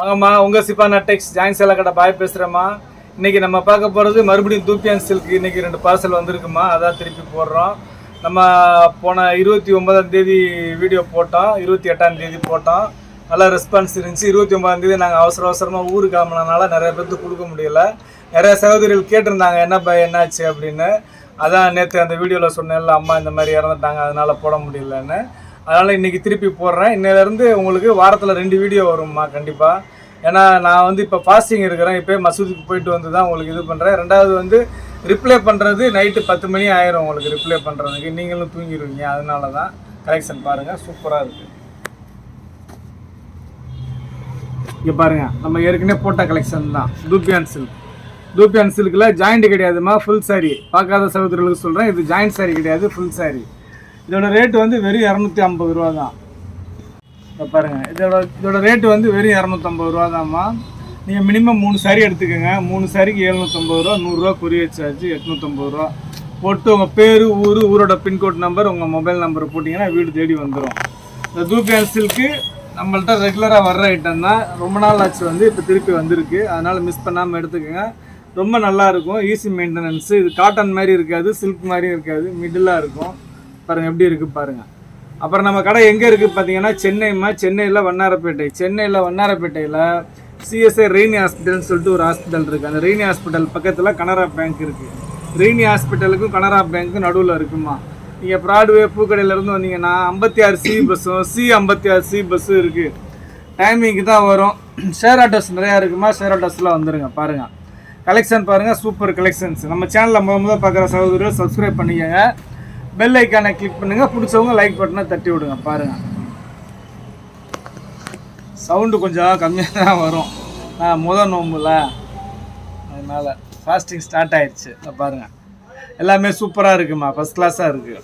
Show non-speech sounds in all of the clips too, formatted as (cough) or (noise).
வாங்கம்மா உங்கள் சிப்பானா டெக்ஸ் ஜாயின் சேலா கடை பாய் பேசுகிறேம்மா இன்னைக்கு நம்ம பார்க்க போகிறது மறுபடியும் தூப்பியான் சில்க் இன்றைக்கி ரெண்டு பார்சல் வந்திருக்குமா அதான் திருப்பி போடுறோம். நம்ம போன இருபத்தி ஒன்பதாம் தேதி வீடியோ போட்டோம். இருபத்தி எட்டாம் தேதி போட்டோம். நல்லா ரெஸ்பான்ஸ் இருந்துச்சு. இருபத்தி ஒன்பதாம் தேதி நாங்கள் அவசர அவசரமாக ஊருக்கு கிளம்புனனால நிறைய பேர்த்து கொடுக்க முடியல. நிறைய சகோதரிகள் கேட்டிருந்தாங்க என்ன பை என்னாச்சு? அப்படின்னு. அதான் நேற்று அந்த வீடியோவில் சொன்னேன்ல அம்மா இந்த மாதிரி இறந்துட்டாங்க அதனால் போட முடியலன்னு. அதனால் இன்றைக்கி திருப்பி போடுறேன். இன்னையிலேருந்து உங்களுக்கு வாரத்தில் ரெண்டு வீடியோ வரும்மா கண்டிப்பாக ஏன்னா நான் வந்து இப்போ ஃபாஸ்டிங் இருக்கிறேன். இப்போ மசூதிக்கு போயிட்டு வந்து தான் உங்களுக்கு இது பண்ணுறேன் ரெண்டாவது வந்து ரிப்ளை பண்ணுறது நைட்டு பத்து மணி ஆயிரும் உங்களுக்கு ரிப்ளை பண்ணுறதுக்கு நீங்களும் தூங்கிடுவீங்க அதனால தான் கலெக்ஷன் பாருங்கள் சூப்பராக இருக்குது இங்கே பாருங்கள் நம்ம ஏற்கனவே போட்ட கலெக்ஷன் தான். தூப்பியான் சில்க் தூப்பியான் சில்கில் ஜாயிண்ட் கிடையாதுமா? ஃபுல் சாரி பார்க்காத சகோதரர்களுக்கு சொல்கிறேன் இது ஜாயிண்ட் சாரி கிடையாது. ஃபுல் சாரி இதோட ரேட் வந்து வெறும் இரநூத்தி ஐம்பது ரூபா தான் இதை பாருங்க இதோட இதோட ரேட்டு வந்து வெறும் இரநூத்தம்பது ரூபா தான்மா நீங்கள் மினிமம் மூணு சாரி எடுத்துக்கோங்க. மூணு சாரிக்கு எழுநூற்றம்பது ரூபா நூறுரூவா கொரியர் சார்ஜ் எட்நூற்றம்பது ரூபா. போட்டு உங்கள் பேர் ஊர் ஊரோட பின்கோட் நம்பர் உங்கள் மொபைல் நம்பர் போட்டிங்கன்னா வீடு தேடி வந்துடும் இந்த தூப்பியான் சில்க்கு நம்மள்ட்ட ரெகுலராக வர்ற ஐட்டம் தான். ரொம்ப நாள் ஆச்சு வந்து இப்போ திருப்பி வந்திருக்கு. அதனால் மிஸ் பண்ணாமல் எடுத்துக்கோங்க. ரொம்ப நல்லா இருக்கும். ஈஸி மெயின்டெனன்ஸு இது காட்டன் மாதிரி இருக்காது சில்க் மாதிரியும் இருக்காது மிடிலாக இருக்கும். பாருங்கள் எப்படி இருக்குது பாருங்கள் அப்புறம் நம்ம கடை எங்கே இருக்குது பார்த்தீங்கன்னா சென்னைமா சென்னையில் வண்ணாரப்பேட்டை. சென்னையில் வண்ணாரப்பேட்டையில் சிஎஸ்ஐ ரெய்னி ஹாஸ்பிட்டல்னு சொல்லிட்டு ஒரு ஹாஸ்பிட்டல் இருக்குது அந்த ரெய்னி ஹாஸ்பிட்டல் பக்கத்தில் கனரா பேங்க் இருக்குது ரெய்னி ஹாஸ்பிட்டலுக்கும் கனரா பேங்க்கும் நடுவில் இருக்குமா. நீங்கள் ப்ராட்வே பூக்கடையிலேருந்து வந்தீங்கன்னா ஐம்பத்தி ஆறு சி பஸ்ஸும் சி ஐம்பத்தி ஆறு சி பஸ்ஸும் இருக்குது டைமிங்க்கு தான் வரும். ஷேர் ஆட்டோஸ் நிறையா இருக்குமா? ஷேர் ஆட்டோஸில் வந்துடுங்க பாருங்கள் கலெக்ஷன் பாருங்கள் சூப்பர் கலெக்ஷன்ஸ் நம்ம சேனலில் முத முதல் பார்க்குற சகோதரர்கள் சப்ஸ்கிரைப் பண்ணிக்கோங்க. பெல் ஐக்கானை கிளிக் பண்ணுங்கள் பிடிச்சவங்க லைக் பட்டனை தட்டி விடுங்க. பாருங்கள் சவுண்டு கொஞ்சம் கம்மியாக தான் (laughs) வரும் முத நோம்புல. அதனால் ஃபாஸ்டிங் ஸ்டார்ட் ஆயிடுச்சு. பாருங்கள் எல்லாமே சூப்பராக இருக்குமா? ஃபஸ்ட் கிளாஸாக இருக்குது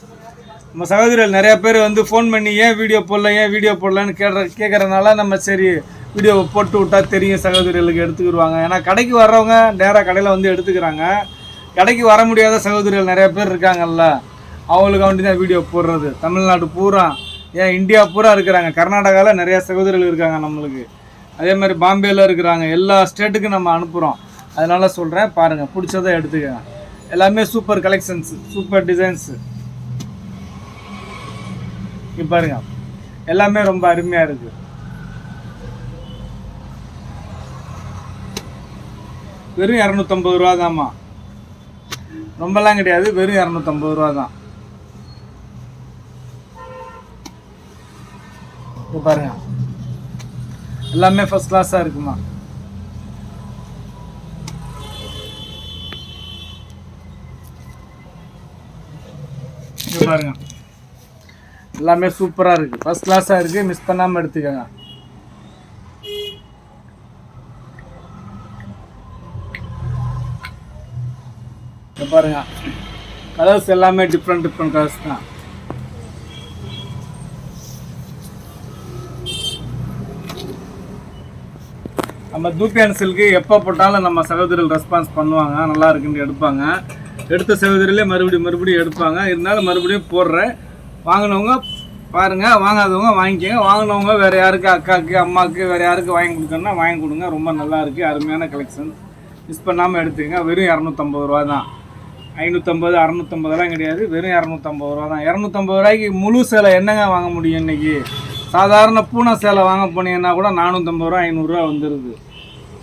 நம்ம சகோதரிகள் நிறைய பேர் வந்து ஃபோன் பண்ணி ஏன் வீடியோ போடல ஏன் வீடியோ போடலன்னு கேட்குற கேட்குறதுனால நம்ம சரி வீடியோவை போட்டு விட்டா தெரியும் சகோதரிகளுக்கு எடுத்துக்கிடுவாங்க ஏன்னா கடைக்கு வர்றவங்க நேராக கடையில் வந்து எடுத்துக்கிறாங்க. கடைக்கு வர முடியாத சகோதரிகள் நிறைய பேர் இருக்காங்கல்ல. அவங்களுக்கு வந்து தான் வீடியோ போடுறது. தமிழ்நாடு பூரா ஏன் இந்தியா பூரா இருக்கிறாங்க. கர்நாடகாவில் நிறையா சகோதரிகள் இருக்காங்க நம்மளுக்கு. அதே மாதிரி பாம்பேயில் இருக்கிறாங்க. எல்லா ஸ்டேட்டுக்கும் நம்ம அனுப்புகிறோம் அதனால் சொல்கிறேன் பாருங்கள் பிடிச்சதை எடுத்துக்கங்க. எல்லாமே சூப்பர் கலெக்ஷன்ஸ் சூப்பர் டிசைன்ஸு இங்க பாருங்க. எல்லாமே ரொம்ப அருமையாக இருக்குது வெறும் இரநூத்தம்பது ரூபா தான்மா ரொம்பலாம் கிடையாது வெறும் இரநூத்தம்பது ரூபா தான் இப்போ பாருங்க. எல்லாமே ஃபர்ஸ்ட் கிளாஸாக இருக்குமா? இங்கே பாருங்க. எல்லாமே சூப்பராக இருக்குது ஃபஸ்ட் கிளாஸாக இருக்குது மிஸ் பண்ணாமல் எடுத்துக்கோங்க. பாருங்க. கலர்ஸ் எல்லாமே டிஃப்ரெண்ட் டிஃப்ரெண்ட் கலர்ஸ் தான். நம்ம தூப்பியான் அன்சிலுக்கு எப்போ போட்டாலும் நம்ம சகோதரிகள் ரெஸ்பான்ஸ் பண்ணுவாங்க. நல்லா இருக்குன்னு எடுப்பாங்க. எடுத்த சகோதரிலே மறுபடியும் மறுபடியும் எடுப்பாங்க. இருந்தாலும் மறுபடியும் போடுறேன். வாங்கினவங்க பாருங்கள் வாங்காதவங்க வாங்கிக்கோங்க. வாங்கினவங்க வேறு யாருக்கு அக்காவுக்கு அம்மாவுக்கு வேறு யாருக்கு வாங்கி கொடுக்கணும்னா வாங்கி கொடுங்க. ரொம்ப நல்லா இருக்குது அருமையான கலெக்ஷன் மிஸ் பண்ணாமல் எடுத்துக்கங்க. வெறும் இரநூத்தம்பது ரூபா தான். ஐநூற்றம்பது அறநூற்றம்பதுலாம் கிடையாது. வெறும் இரநூத்தம்பது ரூபா தான். இரநூத்தம்பது ரூபாய்க்கு முழு சேலை என்னங்க வாங்க முடியும் இன்றைக்கி சாதாரண பூனை சேலை வாங்க போனீங்கன்னா கூட நானூற்றம்பது ரூபா ஐநூறுரூவா வந்துடுது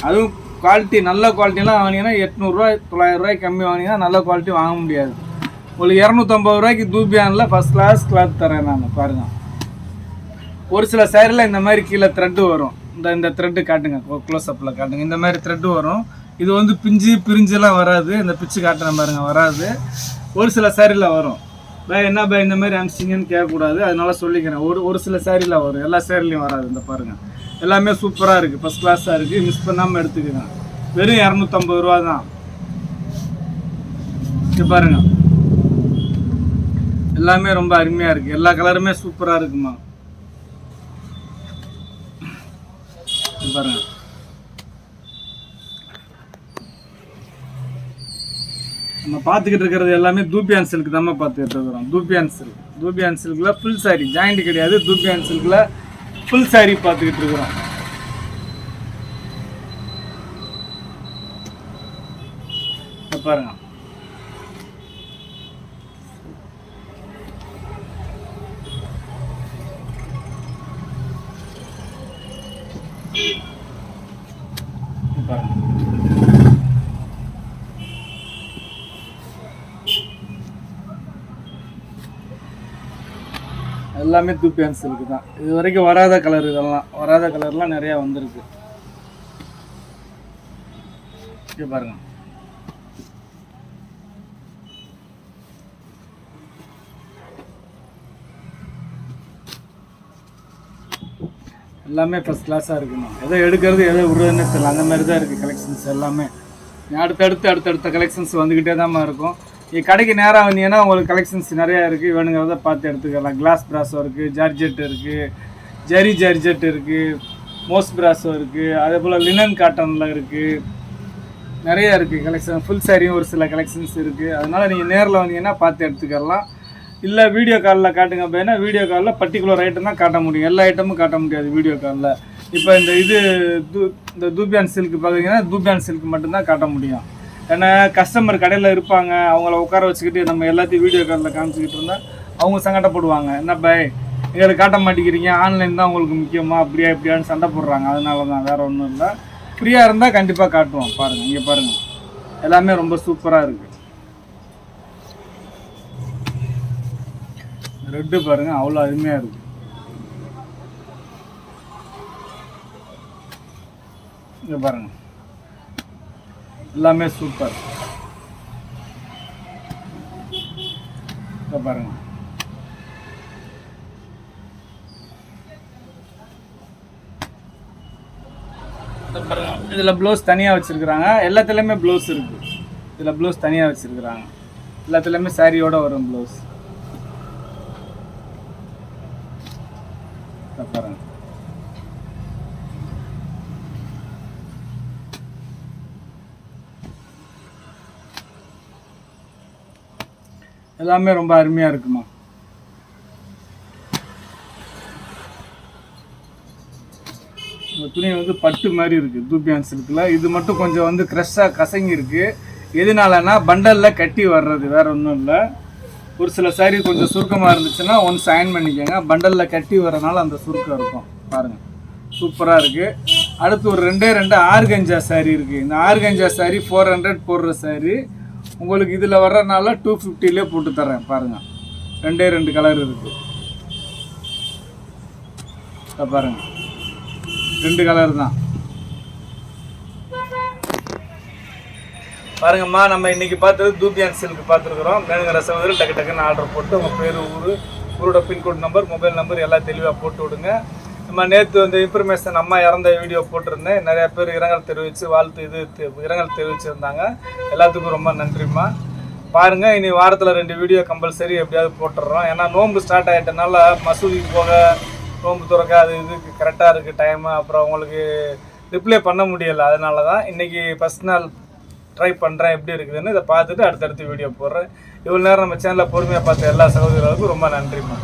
அதுவும் குவாலிட்டி நல்ல குவாலிட்டிலாம் வாங்கினீங்கன்னா எட்நூறுரூவா தொள்ளாயிரரூவாய்க்கு கம்மி வாங்கினீங்கன்னா நல்ல குவாலிட்டி வாங்க முடியாது. உங்களுக்கு இரநூத்தம்பது ரூபாய்க்கு தூபியானில் ஃபஸ்ட் கிளாஸ் கிளாத் தரேன் நான் பாருங்கள் ஒரு சில சேரில் இந்த மாதிரி கீழே த்ரெட்டு வரும். இந்த இந்த த்ரெட்டு காட்டுங்க க்ளோஸ்அப்பில் காட்டுங்க. இந்த மாதிரி த்ரெட்டு வரும். இது வந்து பிஞ்சு பிரிஞ்செல்லாம் வராது. இந்த பிச்சு காட்டுற பாருங்க வராது. ஒரு சில சேரீல வரும். பை என்ன பை இந்த மாதிரி அனுப்பிச்சிங்கன்னு கேட்கக்கூடாது. அதனால சொல்லிக்கிறேன். ஒரு ஒரு சில சேரீல வரும். எல்லா சேரீலையும் வராது இந்த பாருங்கள் எல்லாமே சூப்பராக இருக்குது ஃபஸ்ட் கிளாஸாக இருக்குது மிஸ் பண்ணாமல் எடுத்துக்கங்க வெறும் இரநூத்தம்பது ரூபா தான். இது பாருங்க. எல்லாமே ரொம்ப அருமையாக இருக்குது எல்லா கலருமே சூப்பராக இருக்குமா? இது பாருங்க. நம்ம பார்த்துக்கிட்டு இருக்கிறது எல்லாமே தூபியான் சில்க் தான் பார்த்துக்கிட்டு இருக்கிறோம். தூபியான் சில்க் தூபியான் சில்கில் ஃபுல் சாரி ஜாயிண்ட் கிடையாது. தூபியான் சில்கில் ஃபுல் சாரி பார்த்துக்கிட்டு இருக்கிறோம். பாருங்க. பாருங்க. எல்லாமே தூப்பி சில்க்கு தான். இது வரைக்கும் வராத கலர் இதெல்லாம் வராத கலர்லாம் நிறையா வந்திருக்கு. இங்கே பாருங்க. எல்லாமே ஃபஸ்ட் கிளாஸாக இருக்கணும் எதை எடுக்கிறது எதை விடுறதுன்னு தெரியல. அந்த மாதிரி தான் இருக்குது கலெக்ஷன்ஸ் எல்லாமே. அடுத்தடுத்து அடுத்தடுத்த கலெக்ஷன்ஸ் வந்துக்கிட்டே தான் இருக்கும். கடைக்கு நேராக வந்தீங்கன்னா உங்களுக்கு கலெக்ஷன்ஸ் நிறையா இருக்குது வேணுங்கிறத பார்த்து எடுத்துக்கலாம். கிளாஸ் ப்ராஸோ இருக்குது ஜார்ஜெட் இருக்குது ஜரி ஜார்ஜெட் இருக்குது மோஸ் ப்ராஸோ இருக்குது அதே போல் லினன் காட்டனில் இருக்குது நிறையா இருக்குது கலெக்ஷன் ஃபுல் சாரியும் ஒரு சில கலெக்ஷன்ஸ் இருக்குது அதனால் நீங்கள் நேரில் வந்தீங்கன்னா பார்த்து எடுத்துக்கலாம். இல்லை வீடியோ காலில் காட்டுங்க அப்படின்னா வீடியோ காலில் பர்டிகுலர் ஐட்டம் தான் காட்ட முடியும். எல்லா ஐட்டமும் காட்ட முடியாது வீடியோ காலில் இப்போ இந்த இது தூ இந்த தூபியான் சில்க் பார்த்தீங்கன்னா தூபியான் சில்க் மட்டும்தான் காட்ட முடியும். ஏன்னா கஸ்டமர் கடையில் இருப்பாங்க அவங்கள உட்கார வச்சுக்கிட்டு நம்ம எல்லாத்தையும் வீடியோ காலில் காமிச்சிக்கிட்டு இருந்தால் அவங்க சங்கடப்படுவாங்க. என்ன பை எங்களுக்கு காட்ட மாட்டேங்கிறீங்க ஆன்லைன் தான் உங்களுக்கு முக்கியமாக அப்படியா இப்படியான்னு சண்டை போடுறாங்க. அதனால தான் வேறு ஒன்றும் இல்லை. ஃப்ரீயாக இருந்தால் கண்டிப்பாக காட்டுவோம். பாருங்கள் இங்கே பாருங்கள் எல்லாமே ரொம்ப சூப்பராக இருக்குது ரெட்டு பாருங்கள் அவ்வளோ அருமையாக இருக்குது இங்கே பாருங்கள் எல்லாமே சூப்பர் பாருங்க. இதில் ப்ளவுஸ் தனியாக வச்சுருக்குறாங்க. எல்லாத்துலேயுமே ப்ளவுஸ் இருக்குது இதில் ப்ளவுஸ் தனியாக வச்சுருக்குறாங்க. எல்லாத்துலேயுமே சாரியோட வரும் ப்ளவுஸ் பாருங்க. எல்லாமே ரொம்ப அருமையாக இருக்குமா? இந்த துணி வந்து பட்டு மாதிரி இருக்குது தூப்பியான் சில்கில். இது மட்டும் கொஞ்சம் வந்து க்ரெஷ்ஷாக கசங்கி இருக்கு எதனாலனா பண்டலில் கட்டி வர்றது வேற ஒன்றும் இல்லை. ஒரு சில saree கொஞ்சம் சுருக்கமாக இருந்துச்சுன்னா ஒன்று சைன் பண்ணிக்கோங்க. பண்டலில் கட்டி வரனால அந்த சுருக்கம் இருக்கும். பாருங்கள் சூப்பராக இருக்குது அடுத்து ஒரு ரெண்டே ரெண்டு ஆர்கஞ்சா saree இருக்குது இந்த ஆர்கஞ்சா saree ஃபோர் ஹண்ட்ரட் போடுற saree உங்களுக்கு இதில் வர்றதுனால டூ ஃபிஃப்டிலே போட்டு தரேன் பாருங்கள் ரெண்டே ரெண்டு கலர் இருக்குது பாருங்கள் பாருங்க. ரெண்டு கலர் தான். பாருங்கம்மா நம்ம இன்னைக்கு பார்த்தது தூபியான் சில்க் பார்த்துருக்குறோம். வேணுங்கிற சகோதரர் டக்கு டக்குன்னு ஆர்டர் போட்டு உங்கள் பேர் ஊர் ஊரோட பின்கோட் நம்பர் மொபைல் நம்பர் எல்லாம் தெளிவாக போட்டு விடுங்க. நம்ம நேற்று வந்து இன்ஃபர்மேஷன் அம்மா இறந்த வீடியோ போட்டிருந்தேன். நிறைய பேர் இரங்கல் தெரிவித்து வாழ்த்து இது தெ- இரங்கல் தெரிவிச்சிருந்தாங்க. எல்லாத்துக்கும் ரொம்ப நன்றிம்மா. பாருங்க இனி வாரத்தில் ரெண்டு வீடியோ கம்பல்சரி எப்படியாவது போட்டுடுறோம் ஏன்னா நோன்பு ஸ்டார்ட் ஆகிட்டனால மசூதிக்கு போக நோன்பு துறக்க அது இதுக்கு கரெக்டாக இருக்குது டைமு அப்புறம் உங்களுக்கு ரிப்ளை பண்ண முடியலை. அதனால தான் இன்றைக்கி ஃபஸ்ட் நாள் ட்ரை பண்ணுறேன் எப்படி இருக்குதுன்னு இதை பார்த்துட்டு அடுத்தடுத்து வீடியோ போடுறேன். இவ்வளோ நேரம் நம்ம சேனலில் பொறுமையாக பார்த்த எல்லா சகோதரர்களுக்கும் ரொம்ப நன்றிம்மா.